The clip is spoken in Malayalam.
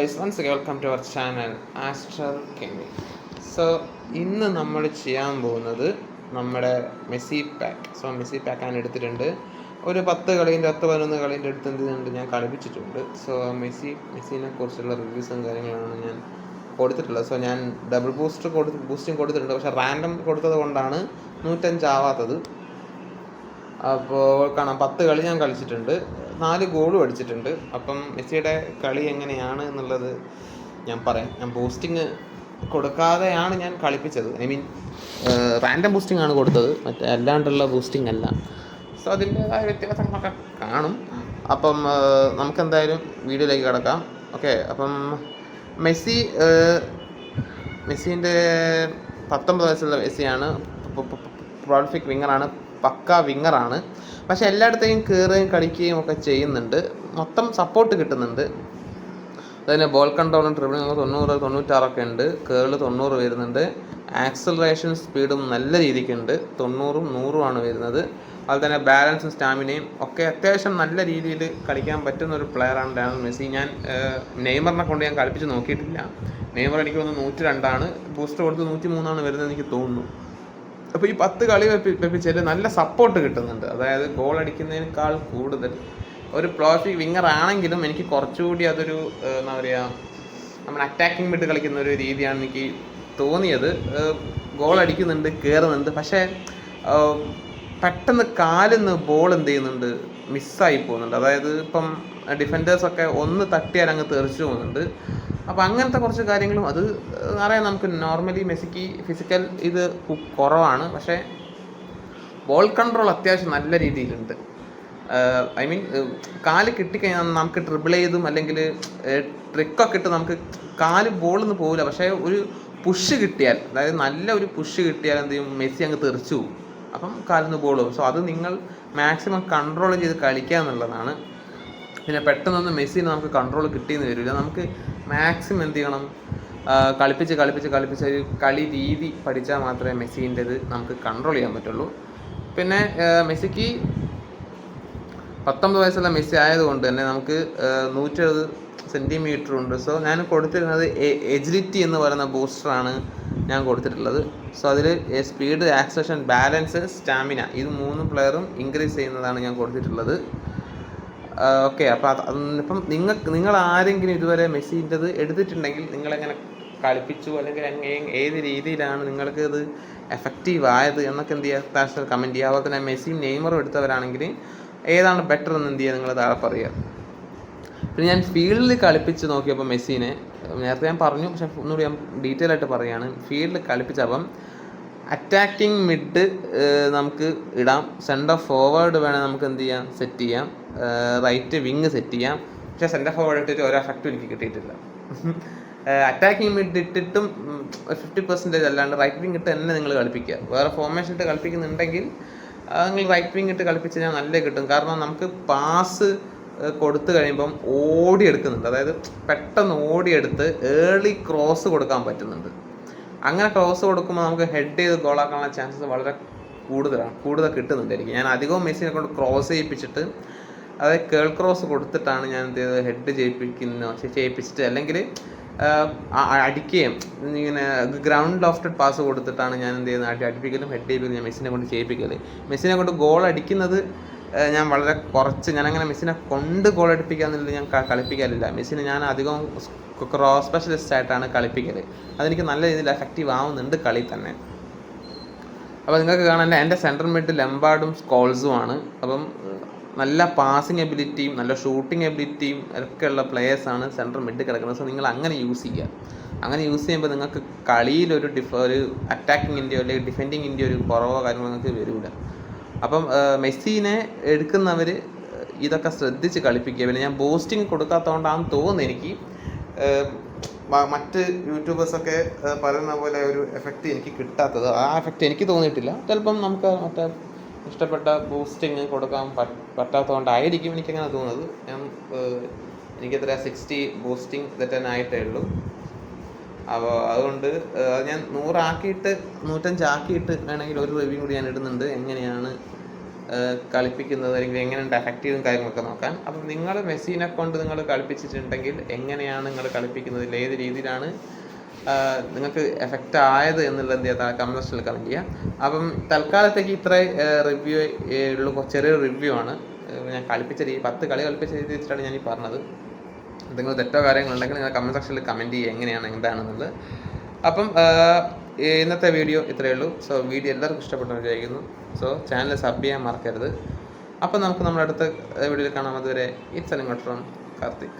Once welcome to our channel astral കെമി സോ ഇന്ന് നമ്മൾ ചെയ്യാൻ പോകുന്നത് നമ്മുടെ Messi pack so Messi pack ഞാൻ എടുത്തിട്ടുണ്ട്. ഒരു പത്ത് കളീന്റെ പത്ത് പതിനൊന്ന് കളീന്റെ അടുത്ത് എന്ത് ചെയ്യുന്നുണ്ട് ഞാൻ കളിപ്പിച്ചിട്ടുണ്ട്. സോ മെസ്സി മെസ്സിനെ കുറിച്ചുള്ള റിവ്യൂസും കാര്യങ്ങളാണ് ഞാൻ കൊടുത്തിട്ടുള്ളത്. സോ ഞാൻ ഡബിൾ ബൂസ്റ്റർ കൊടുത്ത് ബൂസ്റ്റിംഗ് കൊടുത്തിട്ടുണ്ട്. പക്ഷേ റാൻഡം കൊടുത്തത് കൊണ്ടാണ് നൂറ്റഞ്ചാവാത്തത് അപ്പോൾ കാണാം. പത്ത് കളി ഞാൻ കളിച്ചിട്ടുണ്ട്. നാല് ഗോളും അടിച്ചിട്ടുണ്ട്. അപ്പം മെസ്സിയുടെ കളി എങ്ങനെയാണ് എന്നുള്ളത് ഞാൻ പറയാം. ഞാൻ ബൂസ്റ്റിങ് കൊടുക്കാതെയാണ് ഞാൻ കളിപ്പിച്ചത്. ഐ മീൻ റാൻഡം ബൂസ്റ്റിംഗ് ആണ് കൊടുത്തത്. മറ്റേ അല്ലാണ്ടുള്ള ബൂസ്റ്റിംഗ് അല്ല. സോ അതിന്റെതായ വ്യത്യാസങ്ങളൊക്കെ കാണും. അപ്പം നമുക്ക് എന്തായാലും വീഡിയോയിലേക്ക് കിടക്കാം. ഓക്കെ അപ്പം മെസ്സി മെസ്സിന്റെ പത്തൊമ്പത് വയസ്സുള്ള മെസ്സിയാണ്. പ്രോഫിക് വിങ്ങറാണ് പക്ക വിങ്ങറാണ്. പക്ഷെ എല്ലായിടത്തേക്കും കയറുകയും കളിക്കുകയും ഒക്കെ ചെയ്യുന്നുണ്ട്. മൊത്തം സപ്പോർട്ട് കിട്ടുന്നുണ്ട്. അതിന് ബോൾ കൺട്രോളും ട്രിബിളിംഗ് തൊണ്ണൂറ് തൊണ്ണൂറ്റാറൊക്കെ ഉണ്ട്. കേൾ തൊണ്ണൂറ് വരുന്നുണ്ട്. ആക്സലറേഷൻ സ്പീഡും നല്ല രീതിക്കുണ്ട് തൊണ്ണൂറും ആണ് വരുന്നത്. അതുപോലെ തന്നെ ബാലൻസും സ്റ്റാമിനയും ഒക്കെ അത്യാവശ്യം നല്ല രീതിയിൽ കളിക്കാൻ പറ്റുന്ന ഒരു പ്ലെയറാണ് ലയണൽ മെസ്സി. ഞാൻ നെയ്മറിനെ കൊണ്ട് ഞാൻ കളിപ്പിച്ച് നോക്കിയിട്ടില്ല. നെയ്മർ എനിക്ക് തോന്നുന്നു നൂറ്റി രണ്ടാണ് ബൂസ്റ്റർ കൊടുത്ത് നൂറ്റി മൂന്നാണ് വരുന്നത് എനിക്ക് തോന്നുന്നു. അപ്പോൾ ഈ പത്ത് കളി വെപ്പി വെപ്പിച്ചാൽ നല്ല സപ്പോർട്ട് കിട്ടുന്നുണ്ട്. അതായത് ഗോൾ അടിക്കുന്നതിനേക്കാൾ കൂടുതൽ ഒരു പ്ലോഫിക് വിങ്ങർ ആണെങ്കിലും എനിക്ക് കുറച്ചുകൂടി അതൊരു എന്താ പറയുക നമ്മൾ അറ്റാക്കിംഗ് മിഡ് കളിക്കുന്ന ഒരു രീതിയാണ് എനിക്ക് തോന്നിയത്. ഗോൾ അടിക്കുന്നുണ്ട് കയറുന്നുണ്ട് പക്ഷേ പെട്ടെന്ന് കാലിന്ന് ബോൾ എന്ത് ചെയ്യുന്നുണ്ട്? മിസ്സായി പോകുന്നുണ്ട്. അതായത് ഇപ്പം ഡിഫൻഡേഴ്സൊക്കെ ഒന്ന് തട്ടിയാൽ അങ്ങ് തെറിച്ചു പോകുന്നുണ്ട്. അപ്പോൾ അങ്ങനത്തെ കുറച്ച് കാര്യങ്ങളും അത് അറിയാം നമുക്ക് നോർമലി മെസ്സിക്ക് ഫിസിക്കൽ ഇത് കുറവാണ്. പക്ഷേ ബോൾ കൺട്രോൾ അത്യാവശ്യം നല്ല രീതിയിലുണ്ട്. ഐ മീൻ കാൽ കിട്ടിക്കഴിഞ്ഞാൽ നമുക്ക് ട്രിബിൾ ചെയ്തും അല്ലെങ്കിൽ ട്രിക്കൊക്കെ ഇട്ട് നമുക്ക് കാൽ ബോളൊന്നും പോകില്ല പക്ഷേ ഒരു പുഷ് കിട്ടിയാൽ അതായത് നല്ല ഒരു പുഷ് കിട്ടിയാൽ എന്ത് ചെയ്യും? മെസ്സി അങ്ങ് തെറിച്ചു പോകും. അപ്പം കാലിന്ന് ബോൾ പോകും സോ അത് നിങ്ങൾ മാക്സിമം കൺട്രോൾ ചെയ്ത് കളിക്കുക എന്നുള്ളതാണ്. പിന്നെ പെട്ടെന്നൊന്നും മെസ്സിന് നമുക്ക് കൺട്രോൾ കിട്ടിയെന്ന് വരില്ല. നമുക്ക് മാക്സിമം എന്ത് ചെയ്യണം? കളിപ്പിച്ച് കളിപ്പിച്ച് കളിപ്പിച്ച് ഒരു കളി രീതി പഠിച്ചാൽ മാത്രമേ മെസ്സിന്റെത് നമുക്ക് കൺട്രോൾ ചെയ്യാൻ പറ്റുള്ളൂ. പിന്നെ മെസ്സിക്ക് പത്തൊമ്പത് വയസ്സുള്ള മെസ്സി ആയതുകൊണ്ട് തന്നെ നമുക്ക് നൂറ്റെഴുപത് സെന്റിമീറ്റർ ഉണ്ട്. സോ ഞാൻ കൊടുത്തിരുന്നത് എജിലിറ്റി എന്ന് പറയുന്ന ബൂസ്റ്ററാണ് ഞാൻ കൊടുത്തിട്ടുള്ളത്. സോ അതിൽ സ്പീഡ് ആക്സലേഷൻ ബാലൻസ് സ്റ്റാമിന ഇത് മൂന്ന് പ്ലെയറും ഇൻക്രീസ് ചെയ്യുന്നതാണ് ഞാൻ കൊടുത്തിട്ടുള്ളത്. ഓക്കെ അപ്പോൾ ഇപ്പം നിങ്ങൾ നിങ്ങൾ ആരെങ്കിലും ഇതുവരെ മെസ്സിന്റെത് എടുത്തിട്ടുണ്ടെങ്കിൽ നിങ്ങളെങ്ങനെ കളിപ്പിച്ചു അല്ലെങ്കിൽ ഏത് രീതിയിലാണ് നിങ്ങൾക്ക് ഇത് എഫക്റ്റീവ് ആയത് എന്നൊക്കെ എന്ത് ചെയ്യുക താഴ്ച കമന്റ് ചെയ്യുക. അതുപോലെ തന്നെ മെസ്സിയും നെയ്മറും എടുത്തവരാണെങ്കിൽ ഏതാണ് ബെറ്റർ എന്ന് എന്ത് ചെയ്യുക നിങ്ങൾ താഴെ പറയുക. പിന്നെ ഞാൻ ഫീൽഡിൽ കളിപ്പിച്ച് നോക്കിയപ്പോൾ മെസ്സിനെ നേരത്തെ ഞാൻ പറഞ്ഞു പക്ഷെ ഒന്നുകൂടി ഞാൻ ഡീറ്റെയിൽ ആയിട്ട് പറയുകയാണ് ഫീൽഡിൽ കളിപ്പിച്ചപ്പം അറ്റാക്കിംഗ് മിഡ് നമുക്ക് ഇടാം. സെന്റർ ഫോർവേഡ് വേണേൽ നമുക്ക് എന്ത് ചെയ്യാം? സെറ്റ് ചെയ്യാം. റൈറ്റ് വിങ് സെറ്റ് ചെയ്യാം. പക്ഷെ സെന്റർ ഫോർവേഡ് ഇട്ടിട്ട് ഒരു എഫക്റ്റും എനിക്ക് കിട്ടിയിട്ടില്ല. അറ്റാക്കിംഗ് മിഡ് ഇട്ടിട്ടും ഫിഫ്റ്റി പെർസെന്റേജ് അല്ലാണ്ട് റൈറ്റ് വിങ് ഇട്ട് തന്നെ നിങ്ങൾ കളിപ്പിക്കുക. വേറെ ഫോർമേഷൻ ഇട്ട് കളിപ്പിക്കുന്നുണ്ടെങ്കിൽ നിങ്ങൾ റൈറ്റ് വിങ് ഇട്ട് കളിപ്പിച്ച് കഴിഞ്ഞാൽ നല്ല കിട്ടും. കാരണം നമുക്ക് പാസ് കൊടുത്തു കഴിയുമ്പം ഓടിയെടുക്കുന്നുണ്ട് അതായത് പെട്ടെന്ന് ഓടിയെടുത്ത് ഏർലി ക്രോസ് കൊടുക്കാൻ പറ്റുന്നുണ്ട്. അങ്ങനെ ക്രോസ് കൊടുക്കുമ്പോൾ നമുക്ക് ഹെഡ് ചെയ്ത് ഗോളാക്കാനുള്ള ചാൻസസ് വളരെ കൂടുതലാണ് കൂടുതൽ കിട്ടുന്നുണ്ട് എനിക്ക്. ഞാൻ അധികവും മെസ്സിനെ കൊണ്ട് ക്രോസ് ചെയ്യിപ്പിച്ചിട്ട് അതായത് കേൾ ക്രോസ് കൊടുത്തിട്ടാണ് ഞാൻ എന്ത് ചെയ്തത്? ഹെഡ് ചെയ്യിപ്പിക്കുന്ന ചെയ്യിപ്പിച്ചിട്ട് അല്ലെങ്കിൽ അടിക്കുകയും ഇങ്ങനെ ഗ്രൗണ്ട് ലോഫ്റ്റഡ് പാസ് കൊടുത്തിട്ടാണ് ഞാൻ എന്ത് ചെയ്യുന്നത്? അടി അടിപ്പിക്കലും ഹെഡ് ചെയ്യിപ്പിക്കലും ഞാൻ മെസ്സിനെ കൊണ്ട് ചെയ്യിപ്പിക്കൽ. മെസ്സിനെ കൊണ്ട് ഗോൾ അടിക്കുന്നത് ഞാൻ വളരെ കുറച്ച് ഞാനങ്ങനെ മെസ്സിനെ കൊണ്ട് ഗോൾ അടിപ്പിക്കാന്നുള്ളത് ഞാൻ കളിപ്പിക്കാറില്ല മെസ്സിനെ ഞാൻ അധികം ക്രോസ് സ്പെഷ്യലിസ്റ്റ് ആയിട്ടാണ് കളിപ്പിക്കൽ. അതെനിക്ക് നല്ല രീതിയിൽ എഫക്റ്റീവ് ആവുന്നുണ്ട് കളി തന്നെ. അപ്പോൾ നിങ്ങൾക്ക് കാണാൻ എന്റെ സെൻട്രൽ മിഡ് ലെമ്പാർഡും സ്കോൾസും ആണ്. അപ്പം നല്ല പാസിങ് എബിലിറ്റിയും നല്ല ഷൂട്ടിംഗ് എബിലിറ്റിയും ഒക്കെ ഉള്ള പ്ലേയേഴ്സാണ് സെൻട്രൽ മിഡ് കിടക്കുന്നത്. സോ നിങ്ങൾ അങ്ങനെ യൂസ് ചെയ്യുക. അങ്ങനെ യൂസ് ചെയ്യുമ്പോൾ നിങ്ങൾക്ക് കളിയിലൊരു ഡിഫ ഒരു അറ്റാക്കിങ്ങിന്റെയോ അല്ലെങ്കിൽ ഡിഫെൻഡിങ്ങിന്റെയോ ഒരു കുറവോ കാര്യങ്ങളോ നിങ്ങൾക്ക് വരില്ല അപ്പം മെസ്സീനെ എടുക്കുന്നവർ ഇതൊക്കെ ശ്രദ്ധിച്ച് കളിപ്പിക്കുക. പിന്നെ ഞാൻ ബൂസ്റ്റിംഗ് കൊടുക്കാത്തതുകൊണ്ടാണെന്ന് തോന്നുന്നു എനിക്ക്. മറ്റ് യൂട്യൂബേഴ്സൊക്കെ പറയുന്ന പോലെ ഒരു എഫക്റ്റ് എനിക്ക് കിട്ടാത്തത്. ആ എഫക്റ്റ് എനിക്ക് തോന്നിയിട്ടില്ല. ചിലപ്പം നമുക്ക് മറ്റേ ഇഷ്ടപ്പെട്ട ബൂസ്റ്റിങ് കൊടുക്കാൻ പറ്റ പറ്റാത്തതുകൊണ്ടായിരിക്കും എനിക്കങ്ങനെ തോന്നുന്നത്. ഞാൻ എനിക്കെത്ര സിക്സ്റ്റി ബൂസ്റ്റിംഗ് തെറ്റാനായിട്ടേ ഉള്ളൂ. അപ്പോൾ അതുകൊണ്ട് ഞാൻ നൂറാക്കിയിട്ട് നൂറ്റഞ്ചാക്കിയിട്ട് വേണമെങ്കിൽ ഒരു റിവ്യൂ കൂടി ഞാൻ ഇടുന്നുണ്ട്. എങ്ങനെയാണ് കളിപ്പിക്കുന്നത് അല്ലെങ്കിൽ എങ്ങനെയുണ്ട് ചെയ്യുന്ന കാര്യങ്ങളൊക്കെ നോക്കാൻ. അപ്പം നിങ്ങൾ മെസ്സീനെ കൊണ്ട് നിങ്ങൾ കളിപ്പിച്ചിട്ടുണ്ടെങ്കിൽ എങ്ങനെയാണ് നിങ്ങൾ കളിപ്പിക്കുന്നത് ഏത് രീതിയിലാണ് നിങ്ങൾക്ക് എഫക്റ്റ് ആയത് എന്നുള്ളത് എന്ത് ചെയ്യാം കമന്റ് സെക്ഷനിൽ കമന്റ് ചെയ്യാം. അപ്പം തൽക്കാലത്തേക്ക് ഇത്ര റിവ്യൂ ഉള്ളൂ. ചെറിയൊരു റിവ്യൂ ആണ്. ഞാൻ കളിപ്പിച്ച രീതി പത്ത് കളി കളിപ്പിച്ച രീതി വെച്ചിട്ടാണ് ഞാൻ ഈ പറഞ്ഞത്. എന്തെങ്കിലും തെറ്റോ കാര്യങ്ങളുണ്ടെങ്കിൽ നിങ്ങൾ കമന്റ് സെക്ഷനിൽ കമന്റ് ചെയ്യുക എങ്ങനെയാണ് എന്താണെന്നുള്ളത്. അപ്പം ഇന്നത്തെ വീഡിയോ ഇത്രയേ ഉള്ളൂ. സോ വീഡിയോ എല്ലാവർക്കും ഇഷ്ടപ്പെട്ടെന്ന് വിചാരിക്കുന്നു. സോ ചാനൽ സബ് ചെയ്യാൻ മറക്കരുത്. അപ്പം നമുക്ക് നമ്മുടെ അടുത്ത വീഡിയോയിൽ കാണാം. അതുവരെ ഇറ്റ്സ് അലിംഗ് കാർത്തിക്